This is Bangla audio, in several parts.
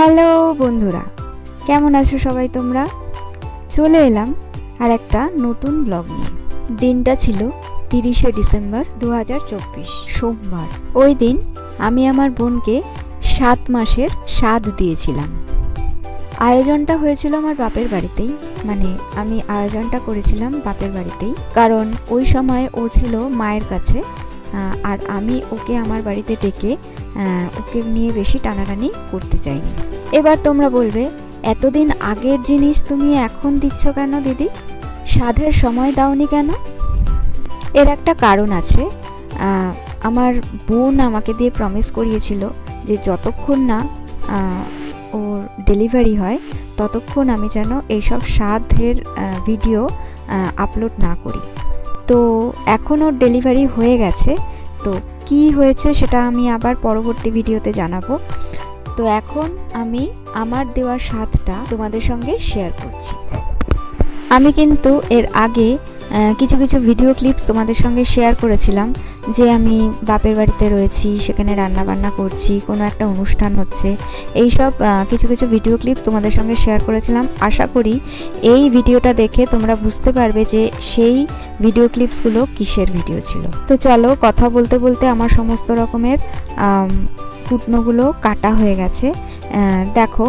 হ্যালো বন্ধুরা, কেমন আছো সবাই তোমরা? চলে এলাম আর একটা নতুন ব্লগ নিয়ে। দিনটা ছিল তিরিশে ডিসেম্বর দু হাজার চব্বিশ, সোমবার। ওই দিন আমি আমার বোনকে সাত মাসের স্বাদ দিয়েছিলাম। আয়োজনটা হয়েছিল আমার বাপের বাড়িতেই মানে আমি আয়োজনটা করেছিলাম বাপের বাড়িতেই। কারণ ওই সময় ও ছিল মায়ের কাছে আর আমি ওকে আমার বাড়িতে ডেকে ওকে নিয়ে বেশি টানাটানি করতে চাইনি। এবার তোমরা বলবে, এতদিন আগের জিনিস তুমি এখন দিচ্ছ কেন দিদি? সাধের সময় দাওনি কেন? এর একটা কারণ আছে। আমার বোন আমাকে দিয়ে প্রমিস করিয়েছিল যে যতক্ষণ না ওর ডেলিভারি হয়, ততক্ষণ আমি যেন এইসব সাধের ভিডিও আপলোড না করি। তো এখন ওর ডেলিভারি হয়ে গেছে। তো কি হয়েছে সেটা আমি আবার পরবর্তী ভিডিওতে জানাব। তো এখন আমি আমার দেওয়া স্বাদটা তোমাদের সঙ্গে শেয়ার করছি। আমি কিন্তু এর আগে কিছু কিছু ভিডিও ক্লিপস তোমাদের সঙ্গে শেয়ার করেছিলাম যে আমি বাপের বাড়িতে রয়েছি সেখানে রান্না বান্না করছি কোনো একটা অনুষ্ঠান হচ্ছে। এইসব আহ, কিছু কিছু ভিডিও ক্লিপস তোমাদের সঙ্গে শেয়ার করেছিলাম। আশা করি এই ভিডিওটা দেখে তোমরা বুঝতে পারবে যে সেই ভিডিও ক্লিপসগুলো কিসের ভিডিও ছিল। তো চলো কথা বলতে বলতে আমার সমস্ত রকমের আম, কুটনোগুলো কাটা হয়ে গেছে। দেখো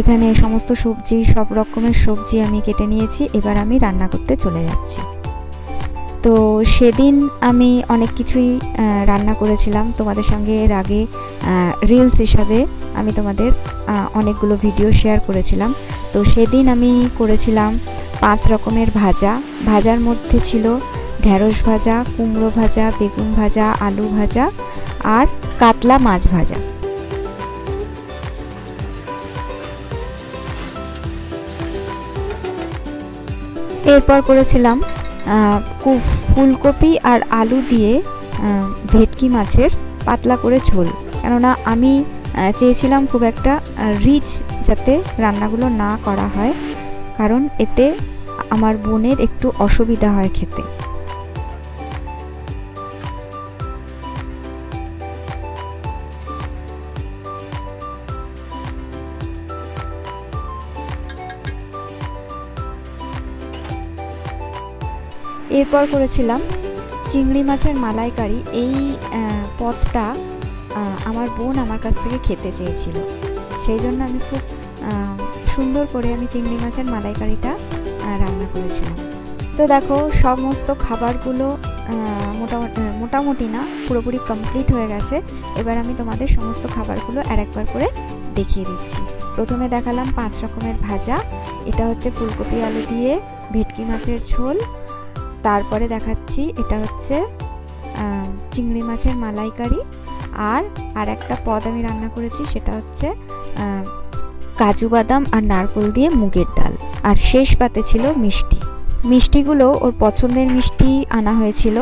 এখানে সমস্ত সবজি, সব রকমের সবজি আমি কেটে নিয়েছি, এবার আমি রান্না করতে চলে যাচ্ছি। তো সেদিন আমি অনেক কিছুই রান্না করেছিলাম। তোমাদের সঙ্গে এর আগে রিলস হিসাবে আমি তোমাদের অনেকগুলো ভিডিও শেয়ার করেছিলাম। তো সেদিন আমি করেছিলাম পাঁচ রকমের ভাজা। ভাজার মধ্যে ছিল ঢ্যাঁড়স ভাজা, কুমড়ো ভাজা, বেগুন ভাজা, আলু ভাজা আর কাতলা মাছ ভাজা। এরপর করেছিলাম ফুলকপি আর আলু দিয়ে ভেটকি মাছের পাতলা করে ঝোল। কেননা আমি চেয়েছিলাম খুব একটা রিচ যাতে রান্নাগুলো না করা হয়, কারণ এতে আমার বোনের একটু অসুবিধা হয় খেতে। এরপর করেছিলাম চিংড়ি মাছের মালাইকারি। এই পদটা আমার বোন আমার কাছ থেকে খেতে চেয়েছিল। সেই জন্য আমি খুব সুন্দর করে আমি চিংড়ি মাছের মালাইকারিটা রান্না করেছিলাম। তো দেখো, সমস্ত খাবারগুলো মোটামুটি মোটামুটি না, পুরোপুরি কমপ্লিট হয়ে গেছে। এবার আমি তোমাদের সমস্ত খাবারগুলো আর একবার করে দেখিয়ে দিচ্ছি। প্রথমে দেখালাম পাঁচ রকমের ভাজা। এটা হচ্ছে ফুলকপি আলু দিয়ে, ভেটকি মাছের ঝোল তারপরে দেখাচ্ছি, এটা হচ্ছে চিংড়ি মাছের মালাইকারি। আর আর একটা পদ আমি রান্না করেছি, সেটা হচ্ছে কাজু বাদাম আর নারকোল দিয়ে মুগের ডাল। আর শেষ পাতে ছিল মিষ্টি। মিষ্টিগুলো ওর পছন্দের মিষ্টি আনা হয়েছিল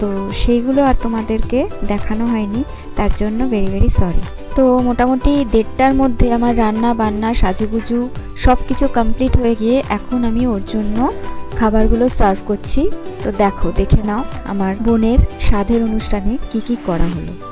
তো সেইগুলো আর তোমাদেরকে দেখানো হয়নি, তার জন্য ভেরি ভেরি সরি তো মোটামুটি দেড়টার মধ্যে আমার রান্না, বান্না, সাজুগুজু সব কিছু কমপ্লিট হয়ে গিয়ে এখন আমি ওর জন্য খাবারগুলো সার্ভ করছি। তো দেখো, দেখে নাও আমার বোনের স্বাদের অনুষ্ঠানে কি কি করা হলো।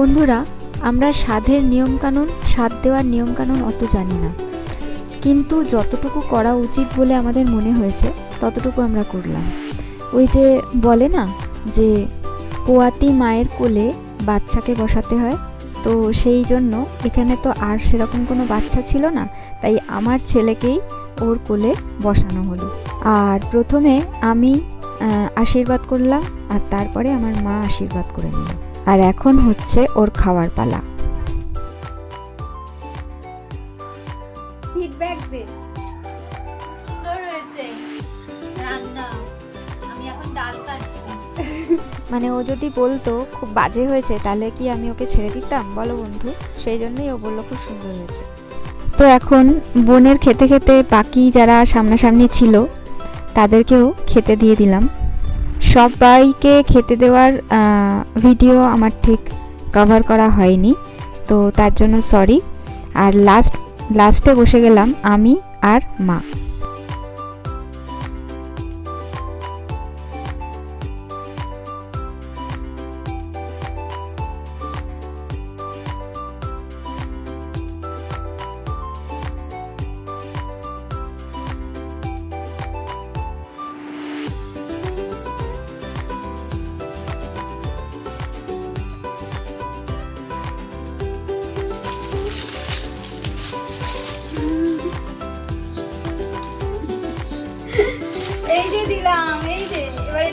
বন্ধুরা, আমরা স্বাদের নিয়মকানুন স্বাদ দেওয়ার নিয়মকানুন অত জানি না। কিন্তু যতটুকু করা উচিত বলে আমাদের মনে হয়েছে, ততটুকু আমরা করলাম। ওই যে বলে না যে, পোয়াতি মায়ের কোলে বাচ্চাকে বসাতে হয়, তো সেই জন্য এখানে তো আর সেরকম কোনো বাচ্চা ছিল না, তাই আমার ছেলেকেই ওর কোলে বসানো হলো। আর প্রথমে আমি আশীর্বাদ করলাম, আর তারপরে আমার মা আশীর্বাদ করে নিল। আর এখন হচ্ছে ওর খাওয়ার পালা। ফিডব্যাক দে। সুন্দর হয়েছে। রান্না। আমি এখন ডাল কাটছি মানে ও যদি বলতো খুব বাজে হয়েছে তাহলে কি আমি ওকে ছেড়ে দিতাম? বলো বন্ধু। সেই জন্যই ও বলল খুব সুন্দর হয়েছে। তো এখন বোনের খেতে খেতে বাকি যারা সামনাসামনি ছিল তাদেরকেও খেতে দিয়ে দিলাম। সবাইকে খেতে দেওয়ার ভিডিও আমার ঠিক কভার করা হয়নি, তো তার জন্য সরি আর লাস্ট লাস্টে বসে গেলাম আমি আর মা।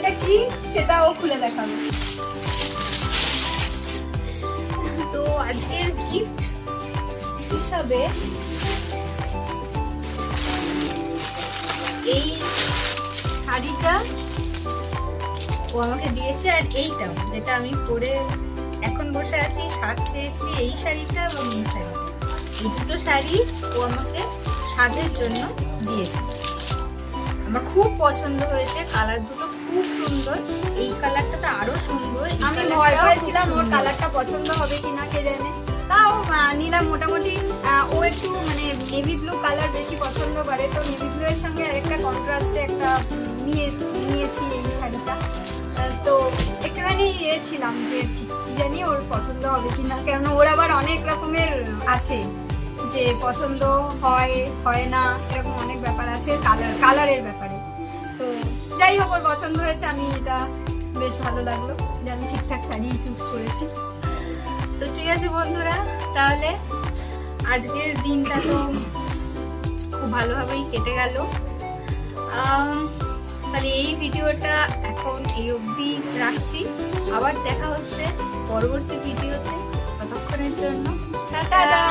এটা কি? সেটা ও খুলে দেখাবে। তো আজকের গিফট হিসাবে এই শাড়িটা ও আমাকে দিয়েছে আর এইটা, যেটা আমি পরে এখন বসে আছি সাজ পেয়েছি, এই শাড়িটা এবং এই শাড়িটা। এই দুটো শাড়ি ও আমাকে সাজের জন্য দিয়েছে। আমার খুব পছন্দ হয়েছে, কালার দুটো খুব সুন্দর। এই কালারটা তো আরও সুন্দর। আমি ভয় পেয়েছিলাম ওর কালারটা পছন্দ হবে কিনা কে জানে। তাও নিলাম মোটামুটি ও একটু মানে নেভি ব্লু কালার বেশি পছন্দ করে। তো নেভি ব্লু এর সঙ্গে আরেকটা কন্ট্রাস্টে একটা নিয়ে নিয়েছি এই শাড়িটা। তো একটুখানি ইয়ে ছিলাম যে জানি ওর পছন্দ হবে কিনা। কেননা ওর আবার অনেক রকমের আছে যে পছন্দ হয় হয় না এরকম অনেক ব্যাপার আছে। কালার কালারের ব্যাপারে। তো যাই হোক ওর পছন্দ হয়েছে, আমি এটা বেশ ভালো লাগল যে আমি ঠিকঠাক শাড়ি চুজ করেছি। তো ঠিক আছে বন্ধুরা, তাহলে আজকের দিনটা তো খুব ভালোভাবেই কেটে গেল। তাহলে এই ভিডিওটা এখন এই অবধি রাখছি। আবার দেখা হচ্ছে পরবর্তী ভিডিওতে। ততক্ষণের জন্য টাটা!